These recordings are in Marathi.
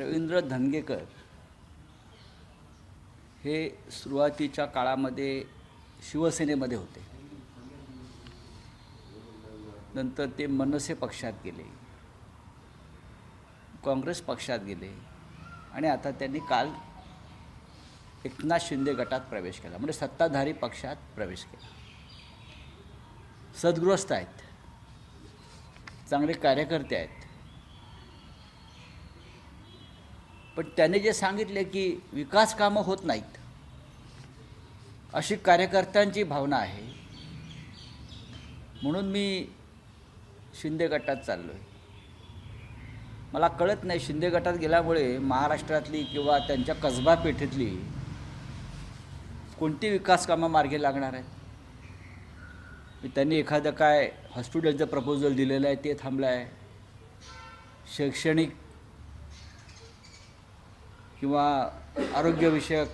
रवींद्र धनगेकर हे सुरुवातीच्या काळामध्ये शिवसेनेमध्ये होते. नंतर ते मनसे पक्षात गेले. काँग्रेस पक्षात गेले. आणि आता त्यांनी काल एकनाथ शिंदे गटात प्रवेश केला. म्हणजे सत्ताधारी पक्षात प्रवेश केला. सद्गृहस्थ आहेत. चांगले कार्यकर्ते आहेत. पण त्याने जे सांगितले की विकास कामं होत नाहीत अशी कार्यकर्त्यांची भावना आहे. म्हणून मी शिंदे गटात चाललो आहे मला कळत नाही शिंदे गटात गेल्यामुळे महाराष्ट्रातली किंवा त्यांच्या कसबा पेठेतली कोणती विकास कामं मार्गी लागणार आहेत? मी त्यांनी एखादं काय हॉस्पिटलचं प्रपोजल दिलेलं आहे ते थांबलं आहे शैक्षणिक किंवा आरोग्यविषयक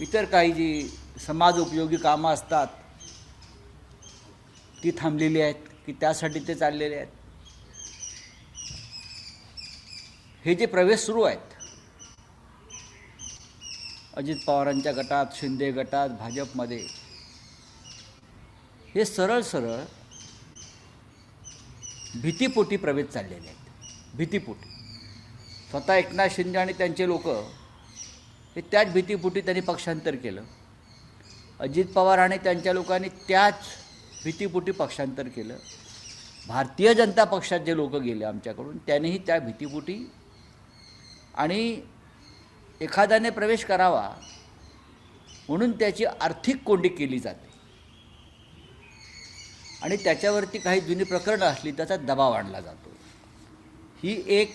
इतर काही जी समाज उपयोगी कामं असतात ती थांबलेली आहेत की त्यासाठी ते चाललेले आहेत. हे जे प्रवेश सुरू आहेत अजित पवारांच्या गटात शिंदे गटात भाजपमध्ये हे सरळ सरळ भीतीपोटी प्रवेश चाललेले आहेत. भीतीपोटी. स्वतः एकनाथ शिंदे आणि त्यांचे लोक हे त्याच भीतीपुटी त्यांनी पक्षांतर केलं. अजित पवार आणि त्यांच्या लोकांनी त्याच भीतीपुटी पक्षांतर केलं. भारतीय जनता पक्षात जे लोक गेले आमच्याकडून त्यांनीही त्या भीतीपुटी आणि एखाद्याने प्रवेश करावा म्हणून त्याची आर्थिक कोंडी केली जाते. आणि त्याच्यावरती काही जुनी प्रकरणं असली त्याचा दबाव आणला जातो. ही एक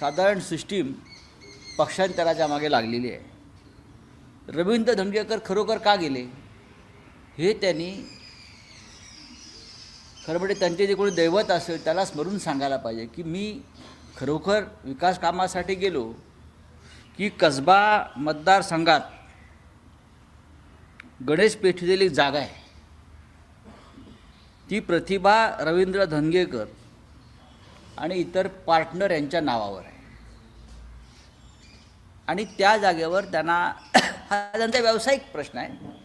साधारण सिस्टीम पक्षांतराच्या मागे लागलेली आहे. रवींद्र धंगेकर खरोखर का गेले? हे त्यांनी खरं म्हणजे त्यांचे जे कोणी दैवत असेल त्याला स्मरून सांगायला पाहिजे की मी खरोखर विकास कामासाठी गेलो की कसबा मतदारसंघात गणेश पेठेतील एक जागा आहे. ती प्रतिभा रवींद्र धनगेकर आणि इतर पार्टनर यांच्या नावावर आहे. आणि त्या जागेवर त्यांना हा त्यांचा व्यावसायिक प्रश्न आहे.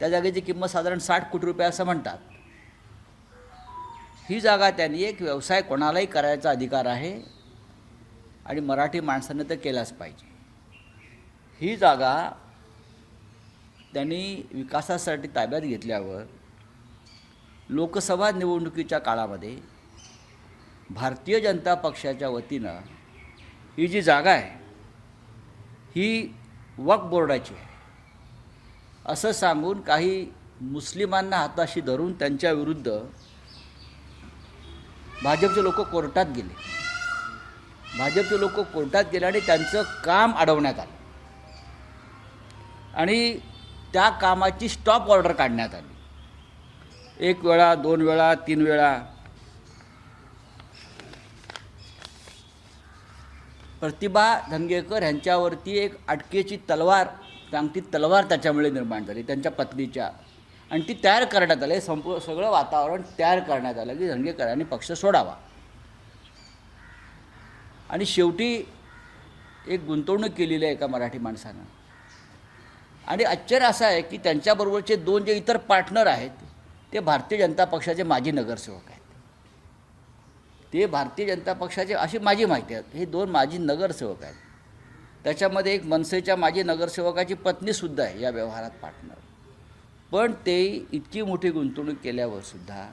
त्या जागेची किंमत साधारण साठ कोटी रुपये असं म्हणतात. ही जागा त्यांनी एक व्यवसाय कोणालाही करायचा अधिकार आहे आणि मराठी माणसानं तर केलाच पाहिजे. ही जागा त्यांनी विकासासाठी ताब्यात घेतल्यावर लोकसभा निवडणुकीच्या काळामध्ये भारतीय जनता पक्षाच्या वतीनं ही जी जागा आहे ही वक्फ बोर्डाची आहे. असं सांगून काही मुस्लिमांना हाताशी धरून त्यांच्या विरुद्ध भाजपचे लोक कोर्टात गेले. भाजपचे लोक कोर्टात गेले आणि त्यांचं काम अडवण्यात आलं. आणि त्या कामाची स्टॉप ऑर्डर काढण्यात आली. एक वेळा दोन वेळा तीन वेळा प्रतिभा धनगेकर ह्यांच्यावरती एक अटकेची तलवार चांगती तलवार त्याच्यामुळे निर्माण झाली त्यांच्या पत्नीच्या. आणि ती तयार करण्यात आली संपूर्ण सगळं वातावरण तयार करण्यात आलं की धनगेकरांनी पक्ष सोडावा. आणि शेवटी एक गुंतवणूक केलेली आहे एका मराठी माणसानं. आणि आश्चर्य असं आहे की त्यांच्याबरोबरचे दोन जे इतर पार्टनर आहेत ते भारतीय जनता पक्षाचे माजी नगरसेवक आहेत. ते भारतीय जनता पक्षाचे अशी माझी माहिती आहे. हे दोन माजी नगरसेवक आहेत. त्याच्यामध्ये एक मनसेच्या माजी नगरसेवकाची पत्नीसुद्धा आहे या व्यवहारात पार्टनर पण ते इतकी मोठी गुंतवणूक केल्यावर सुद्धा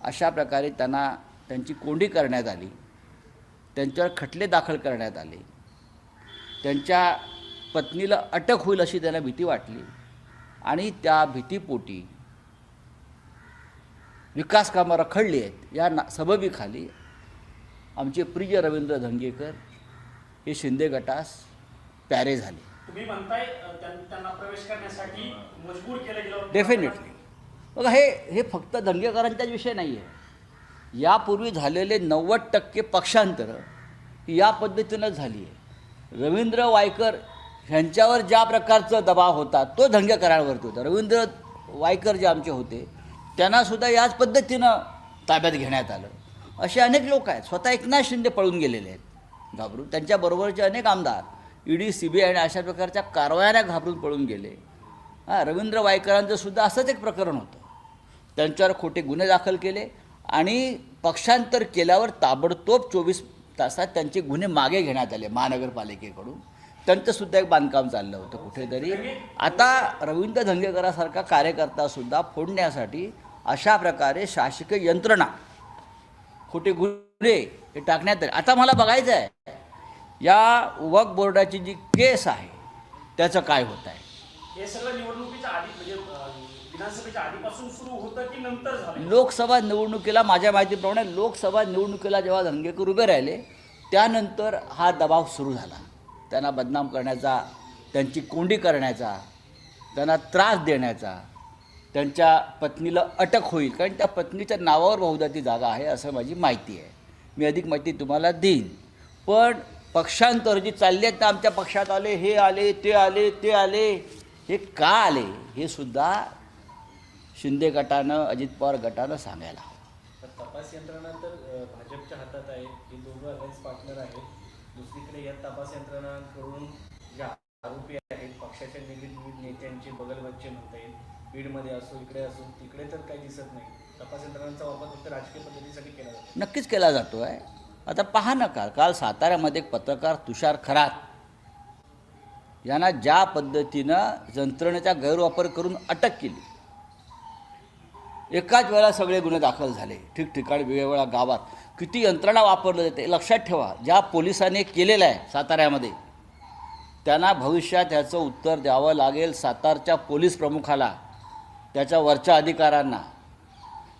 अशा प्रकारे त्यांना त्यांची कोंडी करण्यात आली. त्यांच्यावर खटले दाखल करण्यात आले. त्यांच्या पत्नीला अटक होईल अशी त्यांना भीती वाटली. आणि त्या भीतीपोटी विकास कामं रखडली आहेत. या ना सबबीखाली आमचे प्रिय रवींद्र धंगेकर हे शिंदे गटास प्यारे झाले. तुम्ही म्हणताय त्यांना प्रवेश करण्यासाठी मजबूर केलं गेलं. डेफिनेटली बघा हे हे फक्त दंगेकरांचाच विषय नाही आहे यापूर्वी झालेले नव्वद टक्के पक्षांतरं या पद्धतीनं झाली आहे रवींद्र वायकर ह्यांच्यावर ज्या प्रकारचा दबाव होता तो दंगेकरांवरती होता. रवींद्र वायकर जे आमचे होते त्यांनासुद्धा याच पद्धतीनं ताब्यात घेण्यात आलं. असे अनेक लोक आहेत. स्वतः एकनाथ शिंदे पळून गेलेले आहेत. घाबरून त्यांच्याबरोबरचे अनेक आमदार ईडी सी बी आय आणि अशा प्रकारच्या कारवाया घाबरून पळून गेले. हां रवींद्र वायकरांचं सुद्धा असंच एक प्रकरण होतं. त्यांच्यावर खोटे गुन्हे दाखल केले आणि पक्षांतर केल्यावर ताबडतोब चोवीस तासात त्यांचे गुन्हे मागे घेण्यात आले महानगरपालिकेकडून. त्यांचंसुद्धा एक बांधकाम चाललं होतं कुठेतरी. आता रवींद्र धंगेकरासारखा कार्यकर्तासुद्धा फोडण्यासाठी अशा प्रकारे शासकीय यंत्रणा खोटे गुन्हे हे टाकण्यात आले. आता मला बघायचं आहे या वक बोर्डाची जी केस आहे त्याचं काय होत आहे? हे सगळं निवडणुकीच्या आधी म्हणजे विधानसभेच्या आधीपासून सुरू होतं की नंतर झालं? लोकसभा निवडणुकीला माझ्या माहितीप्रमाणे लोकसभा निवडणुकीला जेव्हा धंगेकर उभे राहिले त्यानंतर हा दबाव सुरू झाला. त्यांना बदनाम करण्याचा त्यांची कोंडी करण्याचा त्यांना त्रास देण्याचा त्यांच्या पत्नीला अटक होईल. कारण त्या पत्नीच्या नावावर बहुधा ती जागा आहे असं माझी माहिती आहे. मी अधिक माहिती तुम्हाला देईन. पण पक्षांतर जी चालली आहेत ना आमच्या पक्षात आले हे आले ते आले ते आले हे का आले? हे सुद्धा शिंदे गटानं अजित पवार गटानं सांगायला हवं. तपास यंत्रणा तर भाजपच्या हातात आहे. हे दोघं अलायन्स पार्टनर आहेत. दुसरीकडे या तपास यंत्रणांकडून ज्या आरोपी आहेत पक्षाच्या निगडीत नेत्यांचे बगलबच्चे म्हणता येईल. बीडमध्ये असो इकडे असो तिकडे तर काही दिसत नाही. तपास यंत्रणांचा वापर फक्त राजकीय पद्धतीसाठी केला जातो. नक्कीच केला जातो आहे. आता पहा ना काल काल साताऱ्यामध्ये एक पत्रकार तुषार खरात यांना ज्या पद्धतीनं यंत्रणेचा गैरवापर करून अटक केली. एकाच वेळा सगळे गुन्हे दाखल झाले ठिकठिकाणी वेगवेगळ्या गावात. किती यंत्रणा वापरलं जाते लक्षात ठेवा. ज्या पोलिसांनी केलेलं आहे साताऱ्यामध्ये त्यांना भविष्यात ह्याचं उत्तर द्यावं लागेल सातारच्या पोलीस प्रमुखाला. त्याच्या वरच्या अधिकाऱ्यांना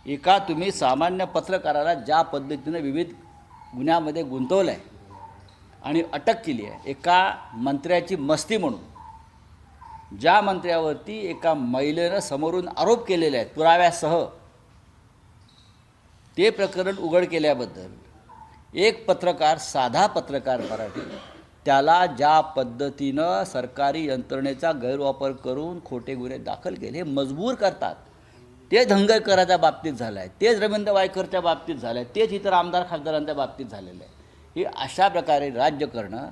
एका तुम्ही सामान्य पत्रकाराला ज्या पद्धतीनं विविध गुन्ह्यामध्ये गुंतवलं आहे आणि अटक केली आहे एका मंत्र्याची मस्ती म्हणून ज्या मंत्र्यावरती एका महिलेनं समोरून आरोप केलेले आहेत पुराव्यासह ते प्रकरण उघड केल्याबद्दल एक पत्रकार साधा पत्रकार मराठी त्याला ज्या पद्धतीनं सरकारी यंत्रणेचा गैरवापर करून खोटे गुन्हे दाखल केले मजबूर करतात. ते धंगरकराच्या बाबतीत झालं आहे तेच रवींद्र वायकरच्या बाबतीत झालं आहे तेच इतर आमदार खासदारांच्या बाबतीत झालेलं आहे. हे अशा प्रकारे राज्य करणं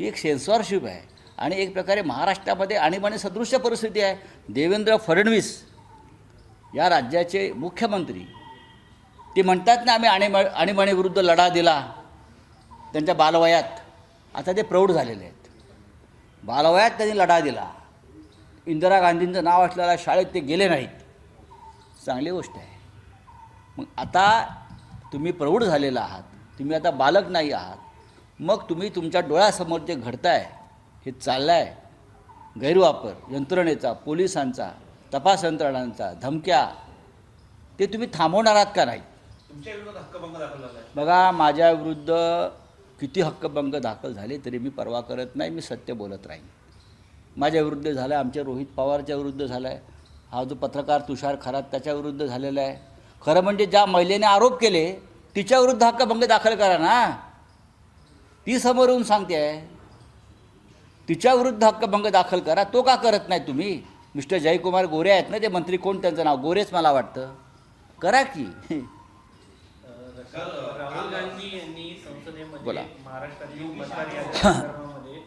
ही एक सेन्सॉरशिप आहे आणि एक प्रकारे महाराष्ट्रामध्ये आणीबाणी सदृश्य परिस्थिती आहे. देवेंद्र फडणवीस या राज्याचे मुख्यमंत्री. ते म्हणतात ना आम्ही आणीबा आणीबाणीविरुद्ध लढा दिला. त्यांच्या बालवयात आता ते प्रौढ झालेले आहेत. बालवयात त्यांनी लढा दिला. इंदिरा गांधींचं नाव असलेल्या शाळेत ते गेले नाहीत. चांगली गोष्ट आहे. मग आता तुम्ही प्रौढ झालेला आहात. तुम्ही आता बालक नाही आहात. मग तुम्ही तुमच्या डोळ्यासमोर जे घडताय हे चाललं आहे गैरवापर यंत्रणेचा पोलिसांचा तपास यंत्रणांचा धमक्या ते तुम्ही थांबवणार आहात का नाही? बघा माझ्या विरुद्ध किती हक्कभंग दाखल झाले तरी मी परवा करत नाही मी सत्य बोलत राहीन. माझ्या विरुद्ध झालं आहे आमच्या रोहित पवारच्या विरुद्ध झाला आहे हा जो पत्रकार तुषार खरात त्याच्या विरुद्ध झालेला आहे. खरं म्हणजे ज्या महिलेने आरोप केले तिच्याविरुद्ध हक्कभंग दाखल करा ना. ती समोर येऊन सांगते आहे तिच्याविरुद्ध हक्कभंग दाखल करा. तो का करत नाही तुम्ही? मिस्टर जयकुमार गोरे आहेत ना ते मंत्री कोण? त्यांचं नाव गोरेच मला वाटतं. करा की अ, राहुल गांधी यांनी संसदेमध्ये बोला. संदर्भामध्ये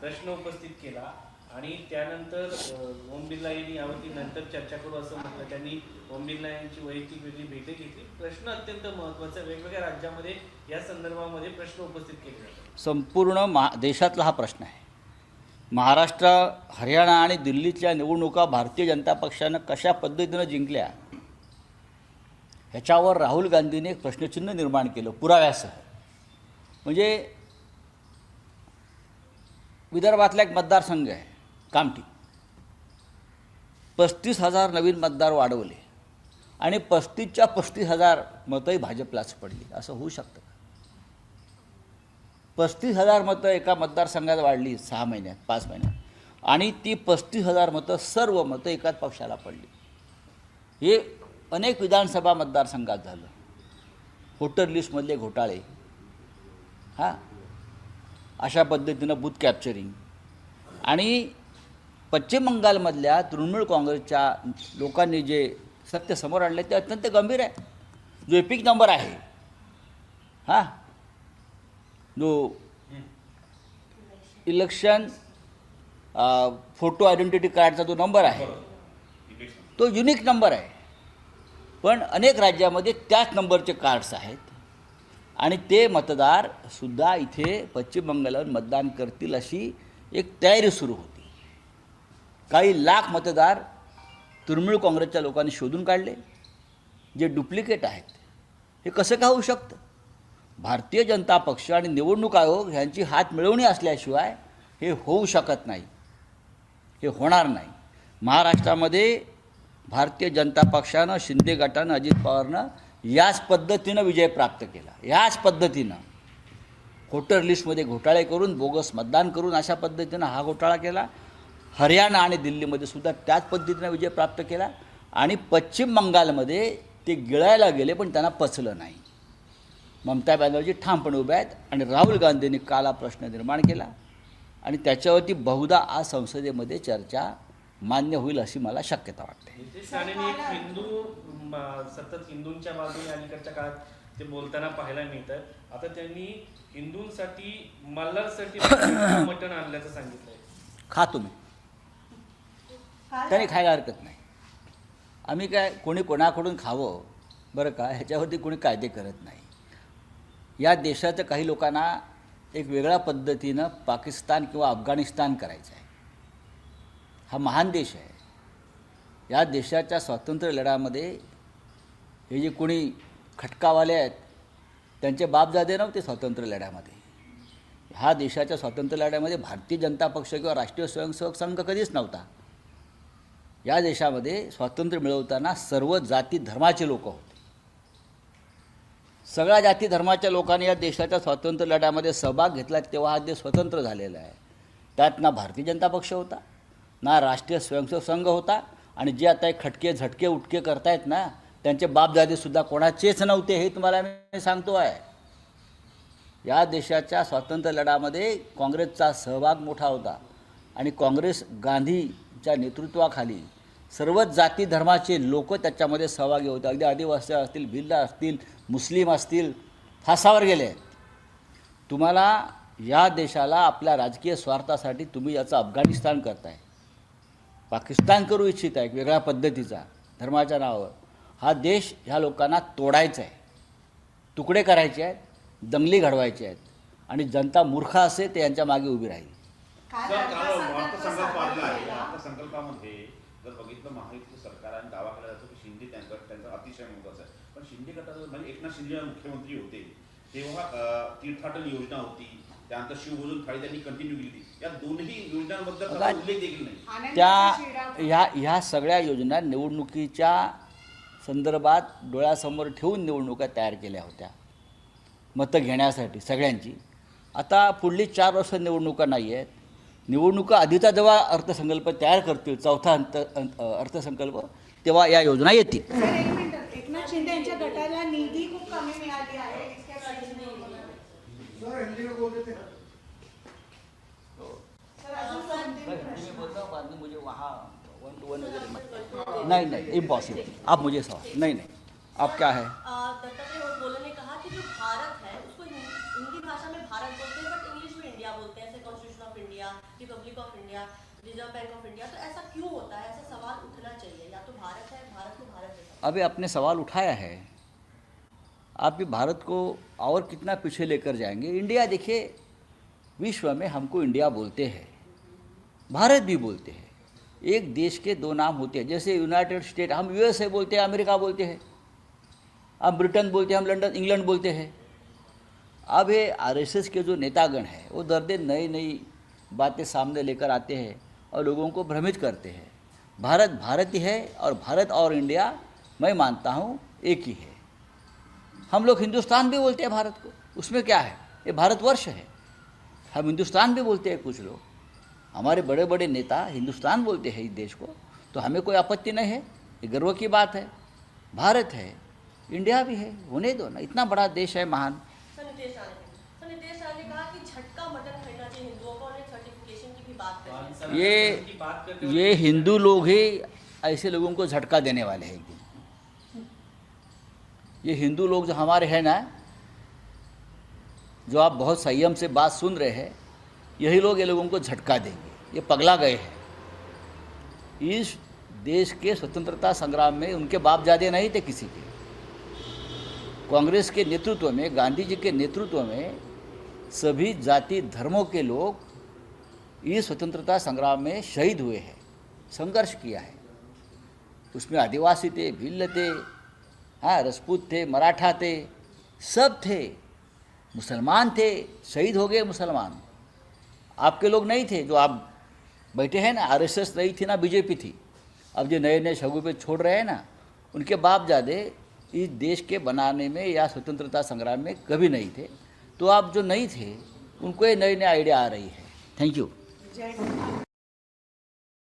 प्रश्न उपस्थित केला. आणि त्यानंतर ओम बिर्ला यांनी यावरती नंतर चर्चा करू असं म्हटलं. त्यांनी ओम बिर्ला यांची वैयक्तिक वेगळी भेट घेतली. प्रश्न अत्यंत महत्त्वाचा वेगवेगळ्या राज्यामध्ये या संदर्भामध्ये प्रश्न उपस्थित केले जातात. संपूर्ण मा देशातला हा प्रश्न आहे. महाराष्ट्र हरियाणा आणि दिल्लीतल्या निवडणुका भारतीय जनता पक्षानं कशा पद्धतीनं जिंकल्या ह्याच्यावर राहुल गांधीने एक प्रश्नचिन्ह निर्माण केलं पुराव्यासह. म्हणजे विदर्भातला एक मतदारसंघ आहे कामठी. पस्तीस हजार नवीन मतदार वाढवले आणि पस्तीसच्या पस्तीस हजार मतंही भाजपलाच पडली. असं होऊ शकतं का? पस्तीस हजार मतं एका मतदारसंघात वाढली सहा महिन्यात पाच महिन्यात. आणि ती पस्तीस हजार मतं सर्व मतं एकाच पक्षाला पडली. हे अनेक विधानसभा मतदारसंघात झालं. वोटर लिस्टमधले घोटाळे हां. अशा पद्धतीनं बूथ कॅप्चरिंग आणि पश्चिम बंगालमधल्या तृणमूल काँग्रेसच्या लोकांनी जे सत्य समोर आणले ते अत्यंत गंभीर आहे. जो एपिक नंबर आहे. हां. जो इलेक्शन फोटो आयडेंटिटी कार्डचा जो नंबर आहे तो युनिक नंबर आहे. पण अनेक राज्यामध्ये त्याच नंबरचे कार्ड्स आहेत. आणि ते मतदार सुद्धा इथे पश्चिम बंगालवर मतदान करतील अशी एक तयारी सुरू होती. काही लाख मतदार तृणमूल काँग्रेसच्या लोकांनी शोधून काढले. जे डुप्लिकेट आहेत हे कसं का होऊ शकतं? भारतीय जनता पक्ष आणि निवडणूक आयोग ह्यांची हात मिळवणी असल्याशिवाय हे होऊ शकत नाही. हे होणार नाही. महाराष्ट्रामध्ये भारतीय जनता पक्षानं शिंदे गटानं अजित पवारनं याच पद्धतीनं विजय प्राप्त केला. याच पद्धतीनं व्होटर लिस्टमध्ये घोटाळे करून बोगस मतदान करून अशा पद्धतीनं हा घोटाळा केला. हरियाणा आणि दिल्लीमध्ये सुद्धा त्याच पद्धतीनं विजय प्राप्त केला. आणि पश्चिम बंगालमध्ये ते गिळायला गेले पण त्यांना पचलं नाही. ममता बॅनर्जी ठामपणे उभ्या आहेत आणि राहुल गांधींनी काल हा प्रश्न निर्माण केला. आणि त्याच्यावरती बहुधा आज संसदेमध्ये चर्चा मान्य होईल अशी मला शक्यता वाटते. हिंदू सतत हिंदूंच्या बाजूने अलीकडच्या काळात ते बोलताना पाहायला मिळतं आता त्यांनी हिंदूंसाठी मल्हारसाठी मटण आणल्याचं सांगितलंय. खा तुम्ही. त्याने खायला हरकत नाही. आम्ही काय कोणी कोणाकडून खावं बरं का ह्याच्यावरती कोणी कायदे करत नाही. या देशाचं काही लोकांना एक वेगळ्या पद्धतीनं पाकिस्तान किंवा अफगाणिस्तान करायचं आहे हा महान देश आहे. या देशाच्या स्वातंत्र्य लढ्यामध्ये हे जे कोणी खटकावाले आहेत त्यांचे बापजादे नव्हते स्वातंत्र्य लढ्यामध्ये. ह्या देशाच्या स्वातंत्र्य लढ्यामध्ये भारतीय जनता पक्ष किंवा राष्ट्रीय स्वयंसेवक संघ कधीच नव्हता. या देशामध्ये स्वातंत्र्य मिळवताना सर्व जाती धर्माचे लोक होते. सगळ्या जाती धर्माच्या लोकांनी या देशाच्या स्वातंत्र्य लढ्यामध्ये सहभाग घेतला तेव्हा हा देश स्वतंत्र झालेला आहे. त्यात ना भारतीय जनता पक्ष होता. ना राष्ट्रीय स्वयंसेवक संघ होता आणि जे आता हे खटके झटके उटके करतायत ना त्यांचे बापदादेसुद्धा कोणाचेच नव्हते हे तुम्हाला मी सांगतो आहे. या देशाच्या स्वातंत्र्य लढ्यामध्ये काँग्रेसचा सहभाग मोठा होता आणि काँग्रेस गांधीच्या नेतृत्वाखाली सर्वच जाती धर्माचे लोक त्याच्यामध्ये सहभागी होते. अगदी आदिवासी असतील भिल्ल असतील मुस्लिम असतील फासावर गेले. आहेत तुम्हाला या देशाला आपल्या राजकीय स्वार्थासाठी तुम्ही याचं अफगाणिस्तान करताय. पाकिस्तान करू इच्छित आहे एक वेगळ्या पद्धतीचा धर्माच्या नावावर. हा देश ह्या लोकांना तोडायचा आहे. तुकडे करायचे आहेत दंगली घडवायचे आहेत. आणि जनता मूर्ख असे ते यांच्या मागे उभी राहील. जर बघितलं महायुतीचं सरकार आणि दावा केला जातो की शिंदे त्यांचा त्यांचा अतिशय महत्त्वाचा आहे. पण शिंदे गटाचं म्हणजे एकनाथ शिंदे मुख्यमंत्री होते. तेव्हा तीर्थाटन योजना होती. त्यानंतर शिवभोजन थाळी त्यांनी कंटिन्यू केली या दोन्ही योजनांबद्दल बघा, उल्लेख देखील नाही. त्या ह्या ह्या सगळ्या योजना निवडणुकीच्या संदर्भात डोळ्यासमोर ठेवून निवडणुका तयार केल्या होत्या. मतं घेण्यासाठी सगळ्यांची. आता पुढली चार वर्ष निवडणुका नाही आहेत. निवडणुका आधीचा जेव्हा अर्थसंकल्प तयार करतील चौथा अंत अंत- अर्थसंकल्प तेव्हा या योजना येतील. सर एक मिनिट. एकनाथ शिंदे यांच्या गटाला निधी खूप कमी मिळाली आहे. सर? मुझे वहाँ वन टू वन वगैरह नहीं नहीं इम्पॉसिबल आप मुझे सवाल नहीं नहीं। आप क्या है? बोले ने कहा कि जो भारत है उसको हिंदी भाषा में भारत बोलते हैं बट इंग्लिश में इंडिया बोलते हैं जैसे constitution of India republic of India reserve bank of India तो ऐसा क्यों होता है? ऐसा सवाल उठना चाहिए। या तो भारत है भारत को भारत जैसा अभी आपने सवाल उठाया है। आप भी भारत को और कितना पीछे लेकर जाएँगे। इंडिया देखिए, विश्व में हमको इंडिया बोलते हैं, भारत भी बोलते हैं। एक देश के दो नाम होते हैं, जैसे यूनाइटेड स्टेट हम यूएसए बोलते हैं, अमेरिका बोलते हैं हम ब्रिटेन बोलते हैं, हम लंदन इंग्लैंड बोलते हैं। अब ये आरएसएस के जो नेतागण हैं, वो दर दिन नई नई बातें सामने लेकर आते हैं और लोगों को भ्रमित करते हैं। भारत भारत ही है और भारत और इंडिया, मैं मानता हूँ, एक ही है। हम लोग हिंदुस्तान भी बोलते हैं भारत को। उसमें क्या है? ये भारतवर्ष है। हम हिंदुस्तान भी बोलते हैं कुछ लोग। हमारे बड़े बड़े नेता हिंदुस्तान बोलते हैं इस देश को। तो हमें कोई आपत्ति नहीं है। ये गर्व की बात है। भारत है। इंडिया भी है। होने दो ना। इतना बड़ा देश है महान। ये ये हिंदू लोग ही ऐसे लोगों को झटका देने वाले हैं। ये हिंदू लोग जो हमारे हैं ना, जो आप बहुत संयम से बात सुन रहे हैं, यही लोग ये लोगों को झटका देंगे। ये पगला गए हैं। इस देश के स्वतंत्रता संग्राम में उनके बाप जादे नहीं थे किसी के। कांग्रेस के नेतृत्व में, गांधी जी के नेतृत्व में सभी जाति धर्मों के लोग इस स्वतंत्रता संग्राम में शहीद हुए हैं, संघर्ष किया है। उसमें आदिवासी थे, भिल्ल थे हाँ राजपूत थे, मराठा थे, सब थे। मुसलमान थे, शहीद हो गए मुसलमान। आपके लोग नहीं थे, जो आप बैठे हैं ना, आरएसएस नहीं थी ना, बीजेपी थी। अब जो नए नए शगुफे छोड़ रहे हैं ना, उनके बाप जादे इस देश के बनाने में या स्वतंत्रता संग्राम में कभी नहीं थे। तो आप जो नहीं थे, उनको ये नई नई आइडिया आ रही है। Thank you.